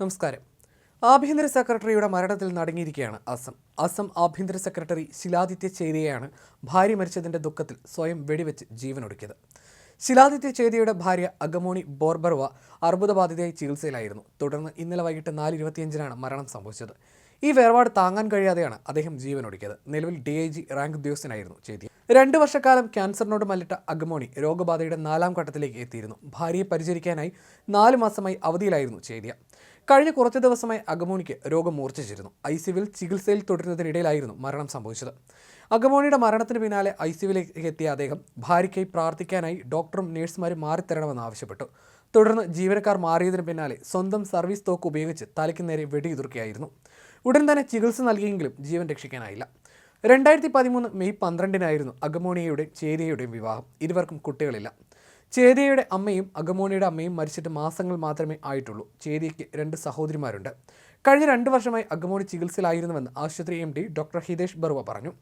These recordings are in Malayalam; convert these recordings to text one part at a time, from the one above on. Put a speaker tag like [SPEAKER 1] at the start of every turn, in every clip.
[SPEAKER 1] നമസ്കാരം. ആഭ്യന്തര സെക്രട്ടറിയുടെ മരണത്തിൽ നടങ്ങിയിരിക്കുകയാണ് അസം. അസം ആഭ്യന്തര സെക്രട്ടറി ശിലാദിത്യ ചേരിയെയാണ് ഭാര്യ മരിച്ചതിന്റെ ദുഃഖത്തിൽ സ്വയം വെടിവെച്ച് ജീവനൊടുക്കിയത്. ശിലാദിത്യ ചേരിയുടെ ഭാര്യ അഗമോണി ബോർബർവ അർബുദബാധിതയായി ചികിത്സയിലായിരുന്നു. തുടർന്ന് ഇന്നലെ വൈകിട്ട് നാല് ഇരുപത്തിയഞ്ചിനാണ് മരണം സംഭവിച്ചത്. ഈ വേർപാട് താങ്ങാൻ കഴിയാതെയാണ് അദ്ദേഹം ജീവനൊടുക്കിയത്. നിലവിൽ ഡി ഐ ജി റാങ്ക് ഉദ്യോഗസ്ഥനായിരുന്നു ചേതി. രണ്ട് വർഷക്കാലം ക്യാൻസറിനോട് മല്ലിട്ട അഗമോണി രോഗബാധയുടെ നാലാം ഘട്ടത്തിലേക്ക് എത്തിയിരുന്നു. ഭാര്യയെ പരിചരിക്കാനായി നാല് മാസമായി അവധിയിലായിരുന്നു ചേതിയ. കഴിഞ്ഞ കുറച്ച് ദിവസമായി അഗമോണിക്ക് രോഗം മൂർച്ഛിച്ചിരുന്നു. ഐ സിവിൽ ചികിത്സയിൽ തുടരുന്നതിനിടയിലായിരുന്നു മരണം സംഭവിച്ചത്. അഗമോണിയുടെ മരണത്തിന് പിന്നാലെ ഐ സിവിലേക്ക് എത്തിയ അദ്ദേഹം ഭാര്യയ്ക്കായി പ്രാർത്ഥിക്കാനായി ഡോക്ടറും നഴ്സുമാരും മാറിത്തരണമെന്ന് ആവശ്യപ്പെട്ടു. തുടർന്ന് ജീവനക്കാർ മാറിയതിന് പിന്നാലെ സ്വന്തം സർവീസ് തോക്ക് ഉപയോഗിച്ച് തലയ്ക്ക് നേരെ വെടിയുതിർക്കുകയായിരുന്നു. ഉടൻ തന്നെ ചികിത്സ നൽകിയെങ്കിലും ജീവൻ രക്ഷിക്കാനായില്ല. രണ്ടായിരത്തി പതിമൂന്ന് മെയ് പന്ത്രണ്ടിനായിരുന്നു അഗമോണിയയുടെയും ചേരിയയുടെയും വിവാഹം. ഇരുവർക്കും കുട്ടികളില്ല. ചേരിയയുടെ അമ്മയും അഗമോണിയുടെ അമ്മയും മരിച്ചിട്ട് മാസങ്ങൾ മാത്രമേ ആയിട്ടുള്ളൂ. ചേരിയയ്ക്ക് രണ്ട് സഹോദരിമാരുണ്ട്. കഴിഞ്ഞ രണ്ട് വർഷമായി അഗമോണി ചികിത്സയിലായിരുന്നുവെന്ന് ആശുപത്രി M D doctor Hitesh Barua പറഞ്ഞു.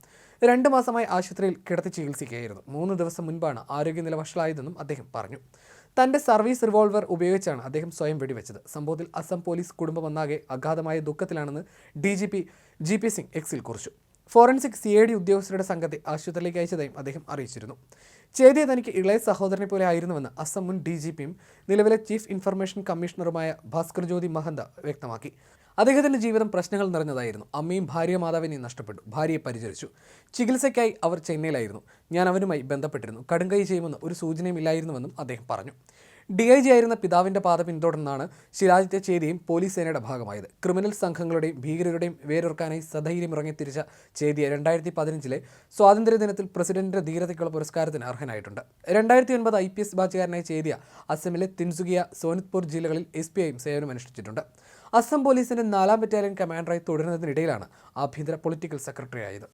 [SPEAKER 1] രണ്ട് മാസമായി ആശുപത്രിയിൽ കിടത്തി ചികിത്സിക്കുകയായിരുന്നു. മൂന്ന് ദിവസം മുൻപാണ് ആരോഗ്യനില വഷളായതെന്നും അദ്ദേഹം പറഞ്ഞു. തന്റെ സർവീസ് റിവോൾവർ ഉപയോഗിച്ചാണ് അദ്ദേഹം സ്വയം വെടിവെച്ചത്. സംഭവത്തിൽ അസം പോലീസ് കുടുംബം വന്നാകെ അഗാധമായ ദുഃഖത്തിലാണെന്ന് D G P G P Singh എക്സിൽ കുറിച്ചു. ഫോറൻസിക് സി ഐ ഡി ഉദ്യോഗസ്ഥരുടെ സംഘത്തെ ആശുപത്രിയിലേക്ക് അയച്ചതായും അദ്ദേഹം അറിയിച്ചിരുന്നു. ചേതിയെ തനിക്ക് ഇളയ സഹോദരനെ പോലെ ആയിരുന്നുവെന്ന് അസം മുൻ ഡി ജി പിയും നിലവിലെ ചീഫ് ഇൻഫർമേഷൻ കമ്മീഷണറുമായ ഭാസ്കർ ജ്യോതി മഹന്ത വ്യക്തമാക്കി. അദ്ദേഹത്തിന്റെ ജീവിതം പ്രശ്നങ്ങൾ നിറഞ്ഞതായിരുന്നു. അമ്മയും ഭാര്യ മാതാവിനെയും നഷ്ടപ്പെട്ടു. ഭാര്യയെ പരിചരിച്ചു. ചികിത്സയ്ക്കായി അവർ ചെന്നൈയിലായിരുന്നു. ഞാൻ അവനുമായി ബന്ധപ്പെട്ടിരുന്നു. കടുങ്കൈ ചെയ്യുമെന്ന് ഒരു സൂചനയും ഇല്ലായിരുന്നുവെന്നും അദ്ദേഹം പറഞ്ഞു. ഡി ഐ ജി ആയിരുന്ന പിതാവിന്റെ പാത പിന്തുടർന്നാണ് ശിരാജിത്തെ ചേതിയും പോലീസ് സേനയുടെ ഭാഗമായത്. ക്രിമിനൽ സംഘങ്ങളുടെയും ഭീകരരുടെയും വേരൊർക്കാനായി സധൈര്യം ഇറങ്ങിത്തിരിച്ച ചേതിയെ രണ്ടായിരത്തി പതിനഞ്ചിലെ സ്വാതന്ത്ര്യദിനത്തിൽ പ്രസിഡന്റിന്റെ ധീരതയ്ക്കുള്ള പുരസ്കാരത്തിന് അർഹനായിട്ടുണ്ട്. രണ്ടായിരത്തി ഒൻപത് ഐ പി എസ് ബാച്ചുകാരനായി ചേതിയ അസമിലെ തിൻസുകിയ സോനിത്പൂർ ജില്ലകളിൽ എസ് പി ഐയും സേവനമനുഷ്ഠിച്ചിട്ടുണ്ട് അസം പോലീസിന്റെ നാലാം ബറ്റാലിയൻ കമാൻഡറായി തുടരുന്നതിനിടയിലാണ് ആഭ്യന്തര പൊളിറ്റിക്കൽ സെക്രട്ടറി ആയത്